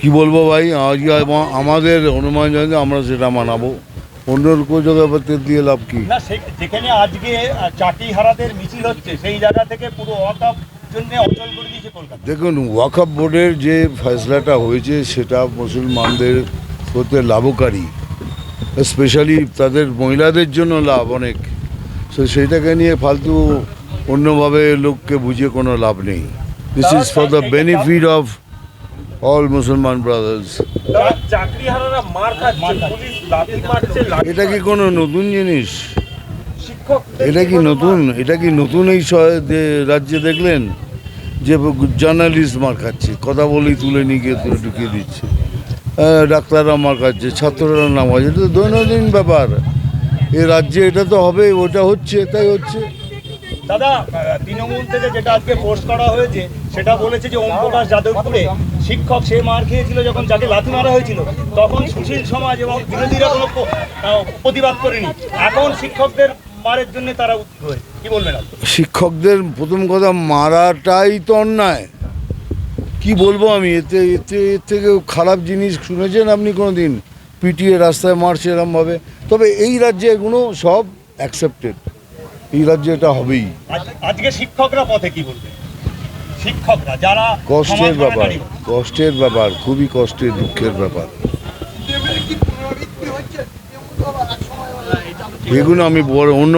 কি বলব ভাই? আজকে আমাদের হনুমান জয়ন্তী আমরা সেটা মানাবো। অন্যর কেউ জায়গায় দিয়ে লাভ কি? না যেখানে আজকে চাটিহারাদের মিছিল হচ্ছে সেই জায়গা থেকে পুরো দেখুন ওয়াকআপ বোর্ডের যে ফয়সলাটা হয়েছে সেটা মুসলমানদের হতে লাভকারী। স্পেশালি তাদের মহিলাদের জন্য লাভ অনেক। তো সেইটাকে নিয়ে ফালতু অন্যভাবে লোককে বুঝিয়ে কোনো লাভ নেই। This is for the benefit of all মুসলমান ব্রাদার্স চাকরিহারারা মার খাচ্ছে পুলিশ লাঠি মারছে লাঠি এটা কি কোনো নতুন জিনিস? এটা কি নতুন? এটা কি নতুন এই স- রাজ্যে দেখলেন? যে জার্নালিস্ট মার খাচ্ছে। কথা বলেই তুলে নিয়ে গিয়ে তুলে ঢুকিয়ে দিচ্ছে। ডাক্তাররা মার খাচ্ছে ছাত্ররা নাম খাচ্ছে। এটা তো দৈনন্দিন ব্যাপার। এ রাজ্যে এটা তো হবে ওটা হচ্ছে তাই হচ্ছে। দাদা তৃণমূল থেকে যেটা আজকে পোস্ট করা হয়েছে সেটা বলেছে যে ওম প্রকাশ যাদবপুরে। শিক্ষক সে মার খেয়েছিল যখন যাকে লাথি মারা হয়েছিল তখন সুশীল সমাজ এবং বিরোধীরা কোনো প্রতিবাদ করেনি। এখন শিক্ষকদের মারের জন্য তারা কি বলবেন শিক্ষকদের প্রথম কথা মারাটাই তো অন্যায়। কি বলব আমি? এতে এতে এর থেকে খারাপ জিনিস শুনেছেন আপনি কোনো দিন পিটিএ রাস্তায় মারছে এরমভাবে। তবে এই রাজ্যে এগুলো সব অ্যাকসেপ্টেড এই রাজ্যে এটা হবেই। আজকে শিক্ষকরা পথে কি বলবেন? শিক্ষকরা যারা কষ্টের ব্যাপার কষ্টের ব্যাপার খুবই কষ্টের দুঃখের ব্যাপার। এগুলো আমি অন্য